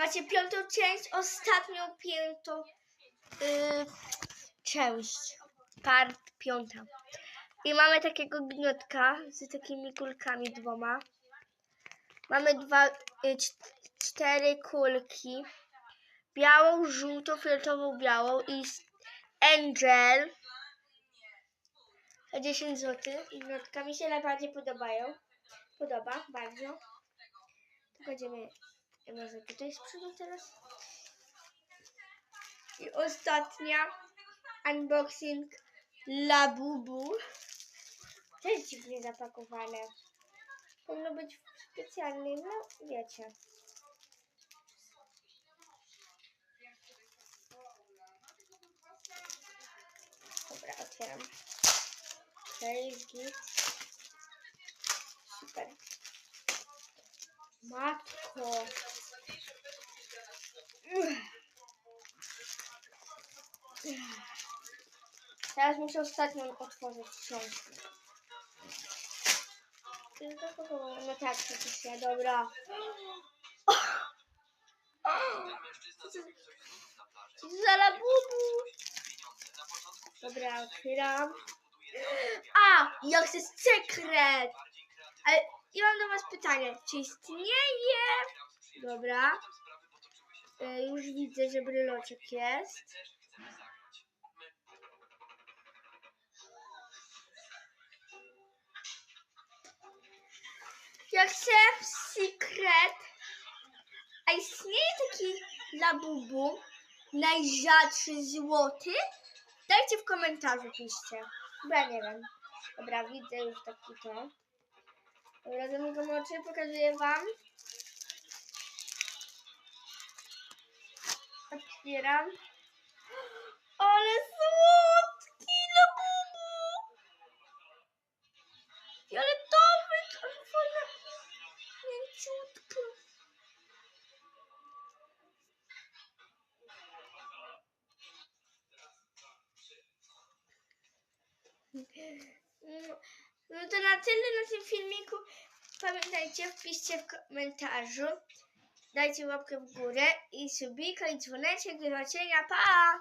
Macie piątą część, ostatnią piątą yy, część. Part piąta. I mamy takiego gniotka z takimi kulkami dwoma. Mamy dwa, y, cz- cztery kulki. Białą, żółtą, fioletową, białą i Angel. Za 10 zł. I gniotka mi się najbardziej podobają. Podoba bardzo. To będziemy może tutaj z teraz. I ostatnia unboxing Labubu. Też dziwnie zapakowane. Powinno być w specjalnym, no wiecie. Dobra, otwieram. Cześć, git. Super. Matko. Teraz muszę ostatnią otworzyć książkę. No tak, faktycznie, dobra. Zalabubu. Dobra, otwieram. A, ja chcę sekret. Ale ja mam do was pytanie, czy istnieje... Dobra. E, już widzę, że bryloczek jest. Ja chcę sekret. A istnieje taki labubu, najrzadszy złoty? Dajcie w komentarzu, piszcie. Bo ja nie wiem. Dobra, widzę już taki to. Dobra, zamykam oczy, pokazuję wam. Otwieram. Ale słodki labubu! Fioletowy, to fajna, mięciutko. No, no to na tyle na tym filmiku. Pamiętajcie, wpiszcie w komentarzu. Dajcie łapkę w górę i subika i dzwoneczek do zobaczenia. Pa!